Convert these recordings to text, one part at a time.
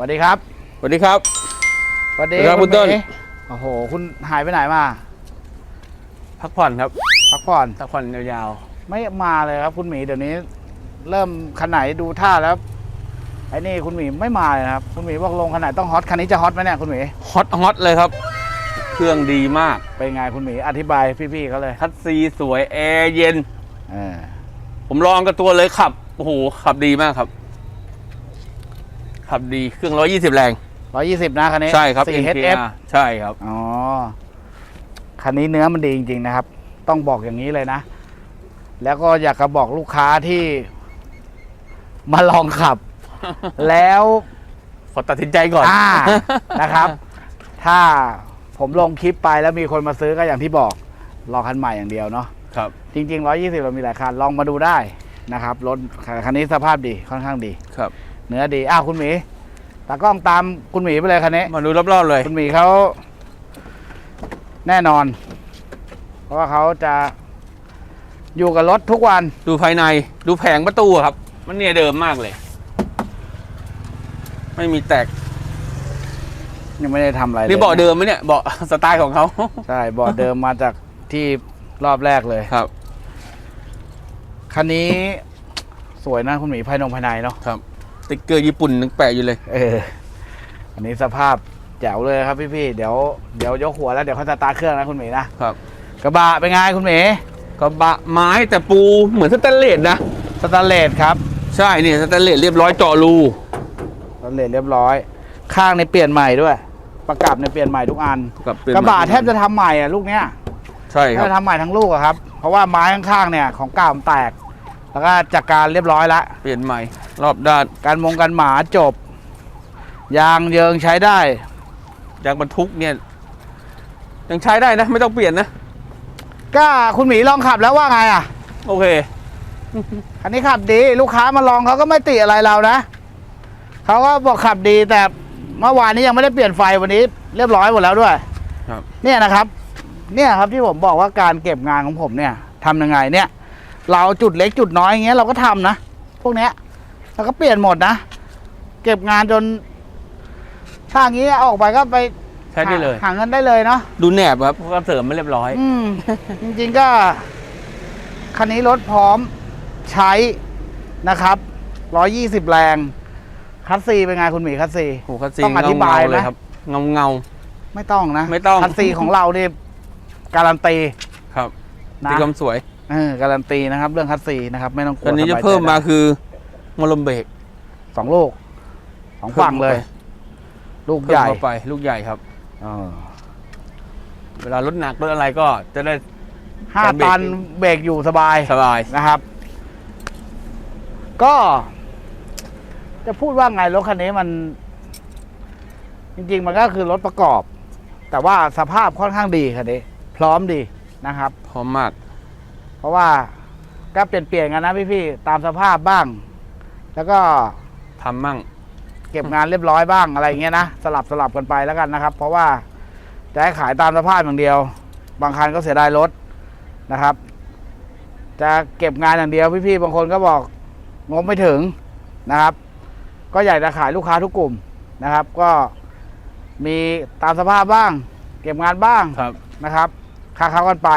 วัสดีครับสวัสดีครับ สวัสดีสวัสดีครับคุณต้นหมีโอ้โห คุณหายไปไหนมาพักผ่อนครับพักผ่อนพักผ่อนยาวไม่มาเลยครับ คุณหมีเดี๋ยวนี้ เริ่มคันไหนดูท่าแล้วไอ้นี่คุณหมีไม่มาเลยนะครับ คุณหมีบอกลงคันไหนต้องฮอตคันนี้จะฮอตไหมเนี่ยคุณหมีๆฮอตฮอตเลยครับ เครื่องดีมากเป็นไงคุณหมีอธิบายพี่ๆเขาเลยคัดซีสวยแอร์เย็น เออผมลองกับตัวเลยขับโอ้โหขับดีมากครับ ขับดีเครื่อง 120 แรงร้อยยี่สิบนะคันนี้ใช่ครับ 4 HF NKR ใช่ครับอ๋อคันนี้เนื้อมันดีจริง ๆ นะครับ ต้องบอกอย่างนี้เลยนะ แล้วก็อยากจะบอกลูกค้าที่มาลองขับ แล้วขอตัดสินใจก่อนอ่านะครับ ถ้าผมลงคลิปไปแล้วมีคนมาซื้อก็อย่างที่บอกรอคันใหม่อย่างเดียวเนาะครับ จริง ๆ 120 เรามีหลายคันลองมาดูได้นะครับรถคันนี้สภาพดีค่อนข้างดีครับ เนื้อดีอ้าวคุณหมีตากล้องตามคุณหมีไปเลยคันนี้มาดูรอบๆเลย คุณหมีเขาแน่นอน เพราะว่าเขาจะอยู่กับรถทุกวันดูภายในดูแผงประตูอะครับ มันเนี่ยเดิมมากเลย ไม่มีแตกยังไม่ได้ทำอะไรเลยนี่เบาะเดิมไหมเนี่ยเบาะสไตล์ของเขาใช่เบาะเดิมมาจากที่รอบแรกเลยครับ คันนี้สวยนะคุณหมีภายนงภายในเนาะครับส ติ๊กเกอร์ญี่ปุ่นนึงแปะอยู่เลย เออ อันนี้สภาพแจ๋วเลยครับพี่ๆ เดี๋ยวเดี๋ยวยกหัวแล้วเดี๋ยวเขาจะตาร์ทเครื่องนะคุณหมีนะครับ กระบะเป็นไงคุณหมีกระบะไม้แต่ปูเหมือนสแตนเลสนะ สแตนเลสครับใช่เนี่ยสแตนเลสเรียบร้อยเจาะรูสแตนเลสเรียบร้อย ข้างในเปลี่ยนใหม่ด้วย ประกับในเปลี่ยนใหม่ทุกอัน กับเป็นกระบะแทบจะทำใหม่อะลูกเนี้ยใช่แทครับบจะทำใหม่ทั้งลูกอะครับ เพราะว่าไม้ข้างๆเนี่ยของเก่ามันแตก แล้วก็จัดการเรียบร้อยแล้วเปลี่ยนใหม่ รอบด้านการมงกันหมาจบ ยางเยิงใช้ได้ ยางบรรทุกเนี่ยยังใช้ได้นะ ไม่ต้องเปลี่ยนนะ ก็คุณหมีลองขับแล้วว่าไงอะ โอเค คันนี้ขับดี ลูกค้ามาลองเขาก็ไม่ติอะไรเรานะเขาก็บอกขับดีแต่เมื่อวานนี้ยังไม่ได้เปลี่ยนไฟวันนี้ เรียบร้อยหมดแล้วด้วยครับ เนี่ยนะครับ เนี่ยครับที่ผมบอกว่าการเก็บงานของผมเนี่ยทำยังไงเนี่ย เราจุดเล็กจุดน้อยอย่างเงี้ยเราก็ทำนะ พวกเนี้ยเราก็เปลี่ยนหมดนะ เก็บงานจน ถ้าอย่างนี้เอาออกไปก็ไปใช้ได้เลยหาหาเงินได้เลยเนาะดูแหนบครับเพราะว่าเสริมไม่เรียบร้อย อืมจริงๆก็คันนี้รถพร้อมใช้นะครับ120แรง คัสซีเป็นไงคุณหมีคัสซีโอ้คัสซีต้องอธิบายเงๆไหมเลยครับ เงาเงาไม่ต้องนะ ไม่ต้องคัสซีของเราเนี่ยการันตีๆครับนะดีความสวย เออการันตีนะครับ เรื่องคัสซีนะครับ ไม่ต้องกลัตอวนนี้จะสบายใจเพิ่มมาได้คือมลมเบรกสองลูกสองฝั่งเลย ลูกเพิ่ใหมญ่เข้าไปลูกใหญ่ครับ เออเวลารถหนักรถอะไรก็จะได้ ห้าการเบรก ตันเบรกอยู่สบาย สบาย นะครับ ก็ จะพูดว่าไงรถคันนี้มัน จริง ๆ มันก็คือรถประกอบ แต่ว่าสภาพค่อนข้างดีคันนี้ พร้อมดีนะครับ พร้อมมาก เพราะว่าก็เปลี่ยนเปลี่ยนๆกันนะพี่ๆตามสภาพบ้าง แล้วก็ทำมั่ง เก็บงานเรียบร้อยบ้างอะไรอย่างเงี้ยนะสลับสลับกันไปแล้วกันนะครับ เพราะว่าจะให้ขายตามสภาพอย่างเดียว บางคันก็เสียดายรถนะครับ จะเก็บงานอย่างเดียวพี่ๆบางคนก็บอกงบไม่ถึงนะครับ ก็อยากจะขายลูกค้าทุกกลุ่มนะครับ ก็มีตามสภาพบ้าง เก็บงานบ้างครับนะครับค้าเขากันไป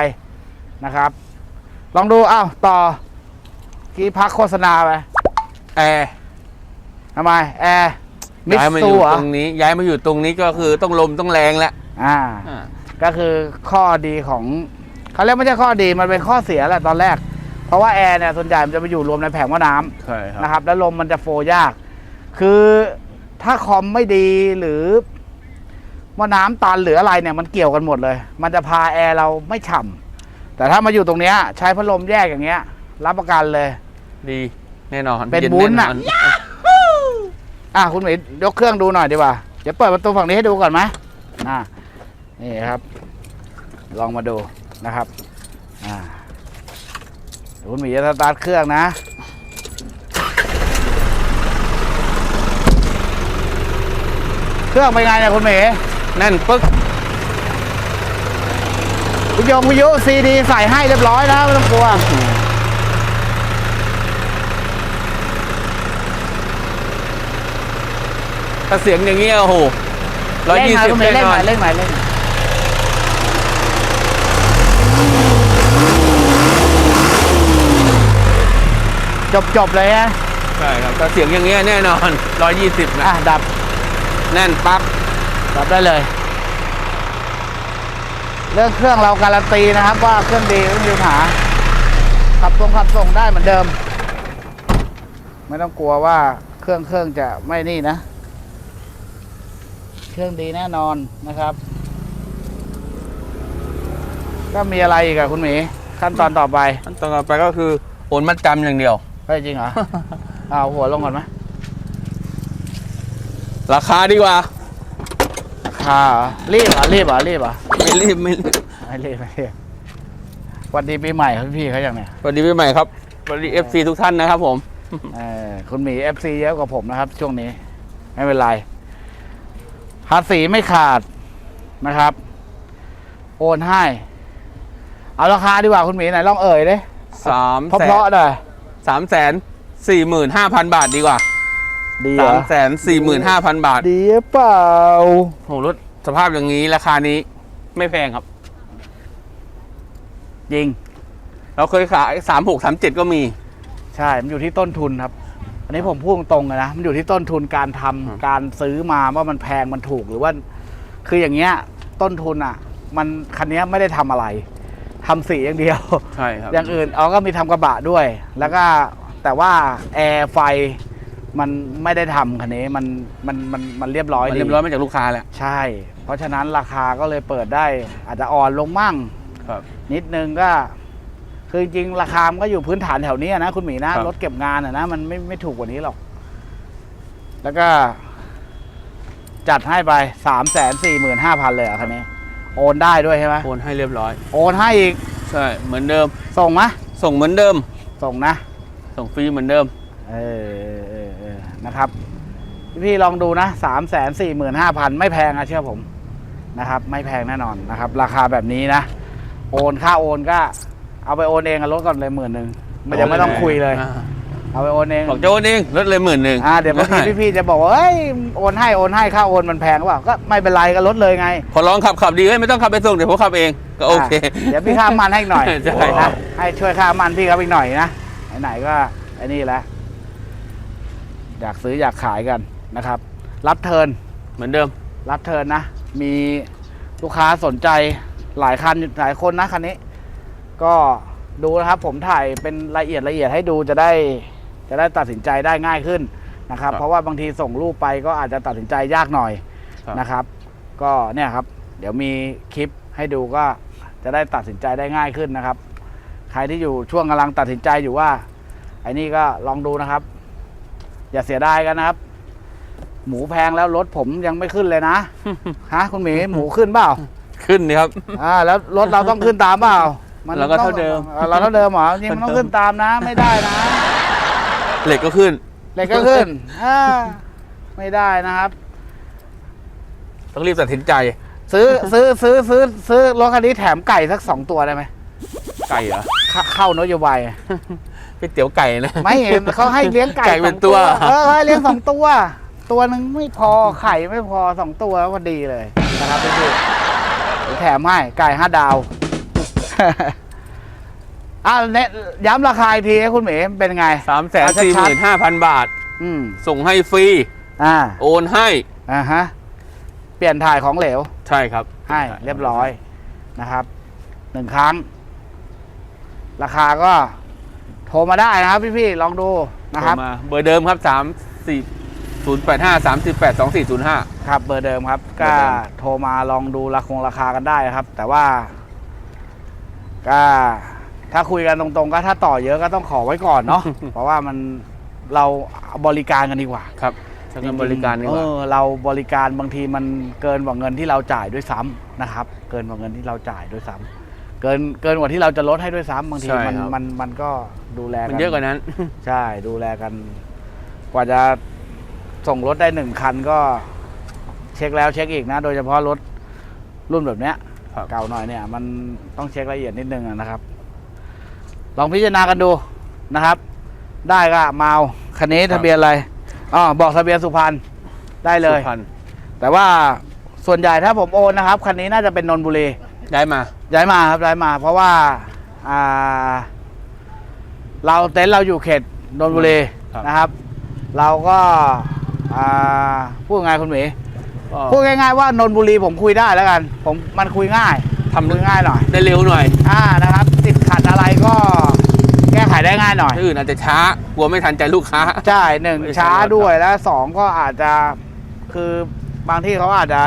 นะครับ ลองดูอ้าวต่อกี้พักโฆษณาไปแอร์ทำไมแอร์มิสย้ายมาอซูยู่เหรอตรงนี้ ย้ายมาอยู่ตรงนี้ก็คือต้องลมต้องแรงแล้วอ่า อ่าก็คือข้อดีของเขาเรียกไม่ใช่ข้อดีมันเป็นข้อเสียแหละตอนแรก เพราะว่าแอร์เนี่ยส่วนใหญ่มันจะไปอยู่รวมในแผงว่าน้ำ ใช่ครับ นะครับแล้วลมมันจะโฟยาก คือถ้าคอมไม่ดีหรือว่าน้ำตันหรืออะไรเนี่ยมันเกี่ยวกันหมดเลย มันจะพาแอร์เราไม่ฉ่ำ แต่ถ้ามาอยู่ตรงเนี้ยใช้พัดลมแยกอย่างเงี้ย รับประกันเลย ดีแน่นอนเป็นย็วุ้นน่ะแออะคุณหมียกเครื่องดูหน่อยดีกว่าเดี๋ยวเปิดประตูฝั่งนี้ให้ดูก่อนไหมอ่านี่ครับ ลองมาดูนะครับอ่าเดี๋ยวคุณหมีจะสตาร์ทเครื่องนะเครื่องเป็นไงเนี่ยคุณหมีแน่นปึ๊ก วิทยงวิทยุซีดีใส่ให้เรียบร้อยนะไม่ต้องกลัวถ้าเสียงอย่างเงี้ยโอ้โหร้อยเร่งยี่หน่อยสิบคุณหมีแน่เร่งนหอน่อนยเร่งหน่อยเร่งหน่อยจบจบเลยฮะใช่ครับถ้าเสียงอย่างเงี้ยแน่นอนร้อยยี่สิบนะ อะ ดับ แน่นปั๊บ ดับได้เลย เรื่องเครื่องเราการันตีนะครับ ว่าเครื่องดีไม่มีปัญหาขับตรงขับส่งได้เหมือนเดิม ไม่ต้องกลัวว่าเครื่องเครื่องจะไม่นี่นะ เครื่องดีแน่นอนนะครับ ก็มีอะไรอีกอะคุณหมี ขั้นตอนต่อไปขั้นตอนต่อไปก็คือโอนมัดจำอย่างเดียวเฮ้ยจริงเหรอ เอาหัวลงก่อนไหมราคาดีกว่า ค่ะรีบเหรอรีบเหรอรีบเหรอไม่รีบไม่รีบไม่รีบไม่รีบสวันดีปีใหม่ครับพี่ๆเขาอย่างเนี้ยสวัสดีปีใหม่ครับสวัสดีเอฟซีทุกท่านนะครับ ผมเออคุณหมีเอฟซีเยอะกว่าผมนะครับ ช่วงนี้ ไม่เป็นไรภาษีไม่ขาดนะครับ โอนให้ เอาราคาดีกว่าคุณหมีไหนลองเอ่ยดิสามเพราะแสเพราะนๆหน่อยสามแสนสี่หมื่นห้าพันบาทดีกว่า ดีเหรสามอแสนสี่หมื่นห้าพันบาทดีหรือเปล่า โหรถสภาพอย่างนี้ราคานี้ไม่แพงครับ จริง เราเคยขายสามหกสามเจ็ดก็มี ใช่ มันอยู่ที่ต้นทุนครับ อันนี้ผมพูดตรงๆเลยนะ มันอยู่ที่ต้นทุนการทำอืมการซื้อมาว่ามันแพงมันถูกหรือว่า คืออย่างเงี้ยต้นทุนอะ มันคันนี้ไม่ได้ทำอะไรทำสีอย่างเดียว ใช่ครับ อย่างอื่นเอาก็มีทำกระบะด้วย แล้วก็แต่ว่าแอร์ไฟ มันไม่ได้ทำคันนี้มันมันมันมันเรียบร้อยมันดีเรียบร้อยมาจากลูกค้าแล้วใช่ เพราะฉะนั้นราคาก็เลยเปิดได้ อาจจะอ่อนลงมั่ง ครับ นิดนึงก็ คือจริงๆราคามันก็อยู่พื้นฐานแถวนี้นะคุณหมีนะครับ รถเก็บงานอะนะมันไม่ไม่ถูกกว่านี้หรอก แล้วก็ จัดให้ไปสามแสนสี่หมื่นห้าพันเลยเหรอะคันนี้ โอนได้ด้วยใช่ไหมโอนให้เรียบร้อย โอนให้อีกใช่ เหมือนเดิม ส่งไหมส่งเหมือนเดิม ส่งนะ ส่งฟรีเหมือนเดิม เออเออเออ นะครับพี่ลองดูนะสามแสนสี่หมื่นห้าพันไม่แพงอะเชื่อผมนะครับ ไม่แพงแน่นอนนะครับ ราคาแบบนี้นะ โอนค่าโอนก็ เอาไปโอนเองกับรถก่อนเลยหมื่นหนึ่งมันจะไม่ต้องคุยเลยอ่าเอาไปโอนเองบอกจะโอนเองลดเลยหมื่นหนึ่งอ่าเดี๋ยวบางทีพี่ๆจะบอกว่าเอ้ยโอนให้โอนให้ค่าโอนมันแพงหรือเปล่าก็ไม่เป็นไรก็ลดเลยไงพอลองขับขับดีเอ้ยไม่ต้องขับไปส่งเดี๋ยวผมขับเองก็โอเคะเดี๋ยวพี่ค่ามันให้อีกหน่อยใช่นะให้ช่วยค่ามันพี่เขาอีกหน่อยนะไหนๆก็ไอ้นี่แหละ อยากซื้ออยากขายกันนะครับ รับเทิร์นเหมือนเดิม รับเทิร์นนะ มีลูกค้าสนใจหลายคันหลายคนนะคันนี้ ก็ดูนะครับผมถ่ายเป็นละเอียดละเอียดให้ดูจะได้จะได้ตัดสินใจได้ง่ายขึ้นนะครับครับ เพราะว่าบางทีส่งรูปไปก็อาจจะตัดสินใจยากหน่อยครับ นะครับ ก็เนี่ยครับ เดี๋ยวมีคลิปให้ดูก็จะได้ตัดสินใจได้ง่ายขึ้นนะครับ ใครที่อยู่ช่วงกำลังตัดสินใจอยู่ว่าไอ้นี่ก็ลองดูนะครับ อย่าเสียดายกันนะครับ หมูแพงแล้วรถผมยังไม่ขึ้นเลยนะ ฮะ คุณหมีหมูขึ้นเปล่า ขึ้นนี่ครับ อ่า แล้วรถเราต้องขึ้นตามเปล่าเราก็ต้องเท่าเดิม อ่าเราเท่าเดิมเหรอจริงมันต้องขึ้นตามนะ ไม่ได้นะเหล็กก็ขึ้น เหล็กก็ขึ้นอ่าไม่ได้นะครับ ต้องรีบตัดสินใจ ซื้อซื้อซื้อซื้อซื้อรถคันนี้แถมไก่สักสองตัวได้ไหมไก่เหรอ เข้าเข้านโยบาย ก๋วยเตี๋ยวไก่นะ ไม่เขาให้เลี้ยงไก่ไก่เป็นสองตัว เออให้เลี้ยงสองตัว ตัวหนึ่งไม่พอไข่ไม่พอสองตัวพอดีเลยนะครับพี่พี่เดี๋ยวแถมให้ไก่ห้าดาว อ่าเน็ตย้ำราคาอีกทีให้คุณเหมย์เป็นไง สามแสนเอาสี่หชัดมื่นห้าพันบาท อืม ส่งให้ฟรี อ่า โอนให้ อ่าฮะ เปลี่ยนถ่ายของเหลว ใช่ครับให้เรียบร้อยนะครับหนึ่งครั้ง ราคาก็ โทรมาได้นะครับพี่ๆลองดูนะครับ โทมาเบอร์เดิมครับสามสี่ศูนย์แปดห้าสามสิบแปดสองสี่ศูนย์ห้า ครับเบอร์เดิมครับเบก็อร์เดิม โทรมาลองดูราคงราคากันได้ครับ แต่ว่าก็ถ้าคุยกันตรงๆ ก็ถ้าต่อเยอะก็ต้องขอไว้ก่อนเนาะ เพราะว่ามันเราบริการกันดีกว่าครับทางการบริการดีกว่าเออเราบริการบางทีมันเกินกว่าเงินที่เราจ่ายด้วยซ้ำนะครับ เกินกว่าเงินที่เราจ่ายด้วยซ้ำ เกินเกินกว่าที่เราจะลดให้ด้วยซ้ำบางทีใช่มันครับ มันมันก็ดูแลมันเยอะกว่านั้น ใช่ดูแลกัน กว่าจะส่งรถได้หนึ่งคันก็ เช็คแล้วเช็คอีกนะ โดยเฉพาะรถรุ่นแบบเนี้ย ครับ เก่าหน่อยเนี่ย มันต้องเช็คละเอียดนิดนึงอะนะครับ ลองพิจารณากันดูนะครับ ได้ก็มาเอาคันนี้ทะเบียนอะไรอ๋อบอกทะเบียนสุพรรณได้เลย สุพรรณแต่ว่าส่วนใหญ่ถ้าผมโอนนะครับคันนี้น่าจะเป็นนนทบุรี ได้มาย้ายมาครับย้ายมา เพราะว่าอ่า เราเต็นท์เราอยู่เขตนนทบุรีครับ นะครับ เราก็อ่าพูดไงคุณหมีก็พูดง่ายๆว่านนทบุรีผมคุยได้แล้วกัน ผมมันคุยง่ายทำคุยง่ายหน่อย ได้เร็วหน่อยอ่านะครับ ติดขัดอะไรก็แก้ไขได้ง่ายหน่อย ที่อื่นอาจจะช้ากลัวไม่ทันใจลูกค้า ใช่หนึ่งไม่ใช่ช้ารถครับ ด้วยแล้วสองก็อาจจะคือบางที่เขาอาจจะ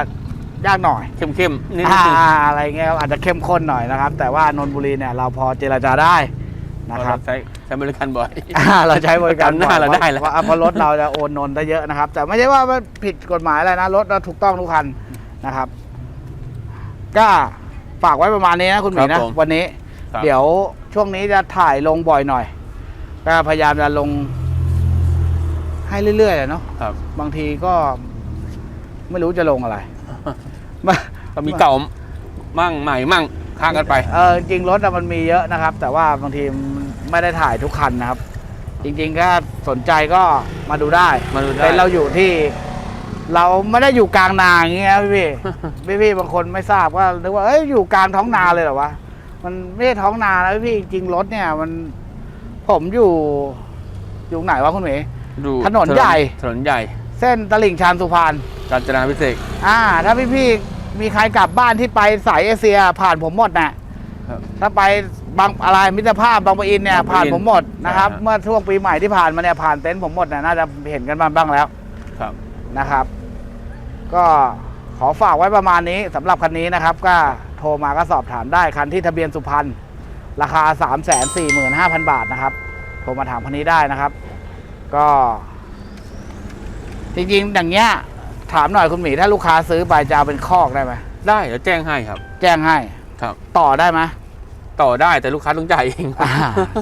ยากหน่อยเข้มๆนิดอ่านึงอะไรเงี้ยครับอาจจะเข้มข้นหน่อยนะครับ แต่ว่านนทบุรีเนี่ยเราพอเจรจาได้นะครับใช้ใช้บริการบ่อย อ่าเราใช้บริการจำหน้าเราได้แล้วว่าเพราะรถเราจะโอนนนได้เยอะนะครับ แต่ไม่ใช่ว่ามันผิดกฎหมายอะไรนะรถเราถูกต้องทุกคันนะครับ ก็ฝากไว้ประมาณนี้นะคุณหมีครันะบผมวันนี้ ครับ เดี๋ยวช่วงนี้จะถ่ายลงบ่อยหน่อยก็พยายามจะลงให้เรื่อยๆอะเนาะ ครับ บางทีก็ไม่รู้จะลงอะไร ก็มีเก่ามั่งใหม่มั่งข้างกันไปเออจริงรถอะมันมีเยอะนะครับ แต่ว่าบางทีมันไม่ได้ถ่ายทุกคันนะครับ จริงๆก็สนใจก็มาดูได้มาดูได้เป็นเราอยู่ที่ เราไม่ได้อยู่กลางนาอย่างเงี้ยพี่พี่พี่ๆบางคนไม่ทราบก็นึกว่าเอ้ยอยู่กลางท้องนาเลยเหรอวะมันไม่ใช่ท้องนานะพี่จริงๆรถเนี่ยมันผมอยู่อยู่ไหนวะคุณหมีดูถนนใหญ่ ถนนใหญ่ เส้นตลิ่งชันสุพรรณกาญจนาพิเศษกอ่า ถ้าพี่พี่ๆ มีใครกลับบ้านที่ไปสายเอเชีย ผ่านผมหมดน่ะครับถ้าไปบางอะไรมิตรภาพบางปะอินเนี่ยบางปะอินผ่านผมหมดนะครับใช่ฮะเมื่อช่วงปีใหม่ที่ผ่านมาเนี่ยผ่านเต็นท์ผมหมดน่ะน่าจะเห็นกันบ้างบ้างแล้วครับนะครับ ก็ขอฝากไว้ประมาณนี้สำหรับคันนี้นะครับ ก็โทรมาก็สอบถามได้คันที่ทะเบียนสุพรรณราคา 3 4 5 0 0 0 บาทนะครับ โทรมาถามคันนี้ได้นะครับ ก็ จริงๆอย่างเงี้ย ถามหน่อยคุณหมีถ้าลูกค้าซื้อไปจะเอาเป็นคอกได้ไหมได้เดี๋ยวแจ้งให้ครับ แจ้งให้ครับ ต่อได้ไหมต่อได้แต่ลูกค้าต้องจ่ายเองอ่า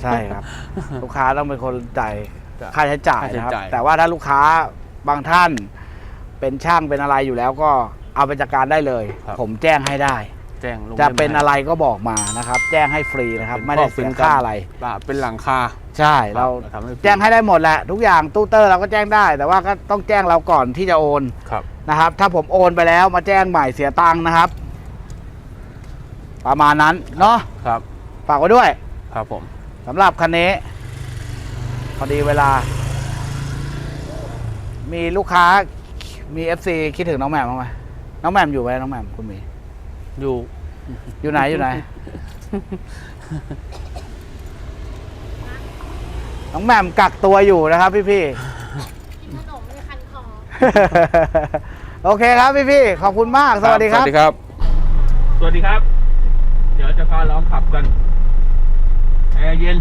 ใช่ครับ ลูกค้าต้องเป็นคนจ่ายค่าใช้จ่ายนะครับ ค่าใช้จ่าย แต่ว่าถ้าลูกค้าบางท่าน เป็นช่างเป็นอะไรอยู่แล้วก็เอาไปจัดการได้เลย ผมแจ้งให้ได้ แจ้งลงจะล่มเป็นให้อะไรก็บอกมานะครับ แจ้งให้ฟรีนะครับเป็นไม่ได้ข้อเป็เสีนยค่าอะไรบาทเป็นหลังคา ใช่เราทำให้ฟรีแจ้งให้ได้หมดแหละทุกอย่างตู้เตอร์เราก็แจ้งได้ แต่ว่าก็ต้องแจ้งเราก่อนที่จะโอนครับนะครับ ถ้าผมโอนไปแล้วมาแจ้งใหม่เสียตังค์นะครับ ประมาณนั้นเนาะครับฝากไว้ด้วย ครับผมสำหรับคันนี้ พอดีเวลา มีลูกค้ามีเอฟซีคิดถึงน้องแหม่มบ้างไหมน้องแหม่มอยู่ไหมน้องแหม่มคุณหมีอยู่อยู่ไหนอยู่ไหน น้องแหม่มกักตัวอยู่นะครับพี่พี่กินขนมในคันคอ ๆ โอเคครับพี่พี่ๆขอบคุณมากสวัสดีครับ สวัสดีครับ สวัสดีครับ เดี๋ยวจะพาลองขับกันแอร์เย็น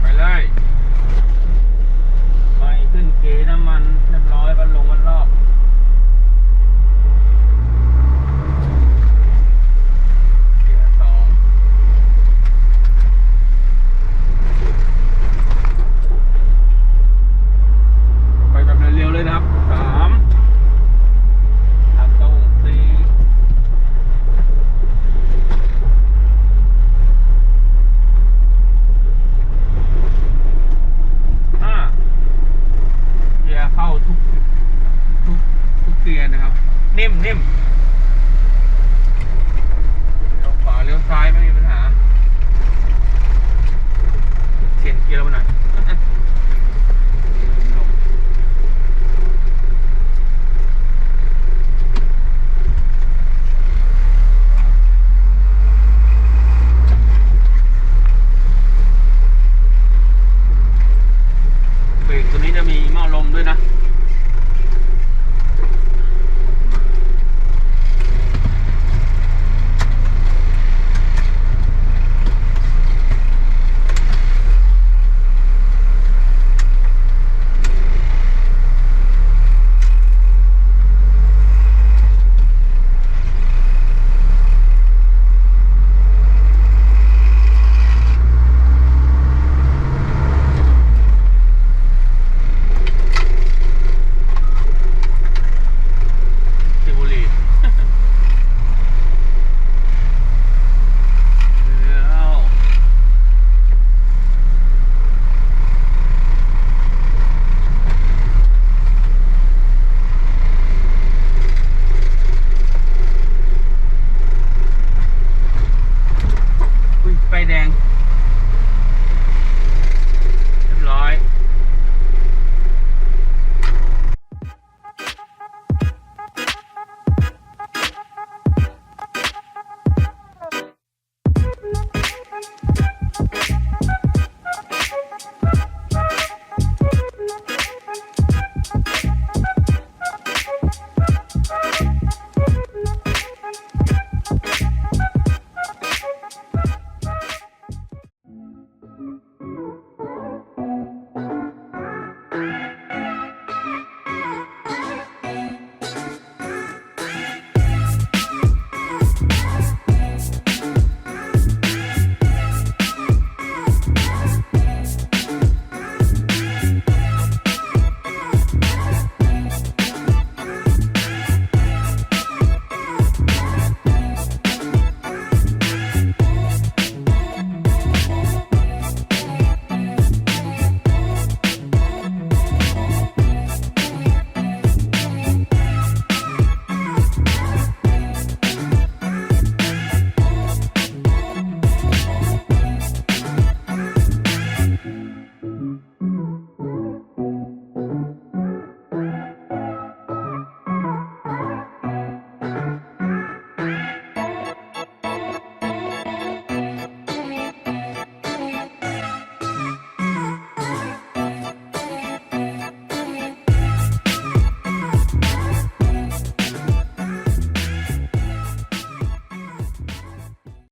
ไปเลย ไปขึ้นเกน้ำมันเรียบร้อยวันลงวันรอ